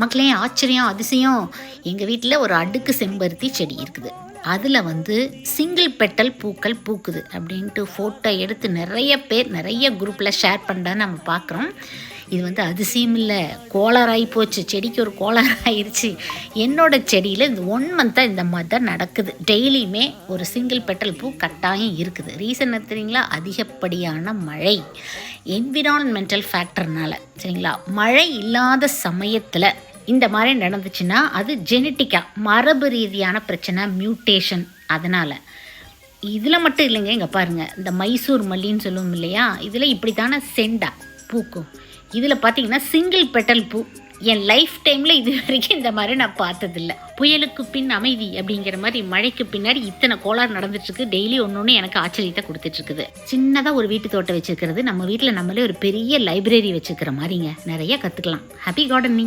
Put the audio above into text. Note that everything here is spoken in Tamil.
மக்களே ஆச்சரியம் அதிசயம். எங்கள் வீட்டில் ஒரு அடுக்கு செம்பருத்தி செடி இருக்குது. அதில் வந்து சிங்கிள் பெட்டல் பூக்கள் பூக்குது அப்படின்ட்டு ஃபோட்டோ எடுத்து நிறைய பேர் நிறைய குரூப்பில் ஷேர் பண்ணுறதை நம்ம பார்க்குறோம். இது வந்து அதிசயம் இல்லை. கோளாறாகி போச்சு. செடிக்கு ஒரு கோளாறாயிருச்சு. என்னோட செடியில் இந்த ஒன் மந்த்தாக இந்த மாதிரி தான் நடக்குது. டெய்லியுமே ஒரு சிங்கிள் பெட்டல் பூ கட்டாயம் இருக்குது. ரீசன் என்ன தெரியுங்களா? அதிகப்படியான மழை. என்விரான்மெண்டல் ஃபேக்டர்னால சரிங்களா? மழை இல்லாத சமயத்தில் இந்த மாதிரி நடந்துச்சுன்னா அது ஜெனட்டிக்காக மரபு ரீதியான பிரச்சனை மியூட்டேஷன் அதனால் இதில் மட்டும் இல்லைங்க. இங்கே பாருங்கள் இந்த மைசூர் மல்லின்னு சொல்லுவோம் இல்லையா? இதில் இப்படி தானே செண்டா. பூக்கும். இதில் பார்த்தீங்கன்னா சிங்கிள் பெட்டல் பூ. என் லைஃப் டைமில் இது வரைக்கும் இந்த மாதிரி நான் பார்த்ததில்ல. புயலுக்கு பின் அமைதி அப்படிங்கிற மாதிரி மழைக்கு பின்னாடி இத்தனை கோளாறு நடந்துட்டுருக்கு. டெய்லி ஒன்று ஒன்று எனக்கு ஆச்சரியத்தை கொடுத்துட்ருக்குது சின்னதாக ஒரு வீட்டு தோட்டம் வச்சுருக்கிறது. நம்ம வீட்டில் நம்மளே ஒரு பெரிய லைப்ரரி வச்சுருக்கிற மாதிரிங்க. நிறைய கற்றுக்கலாம் ஹாப்பி கார்டனிங்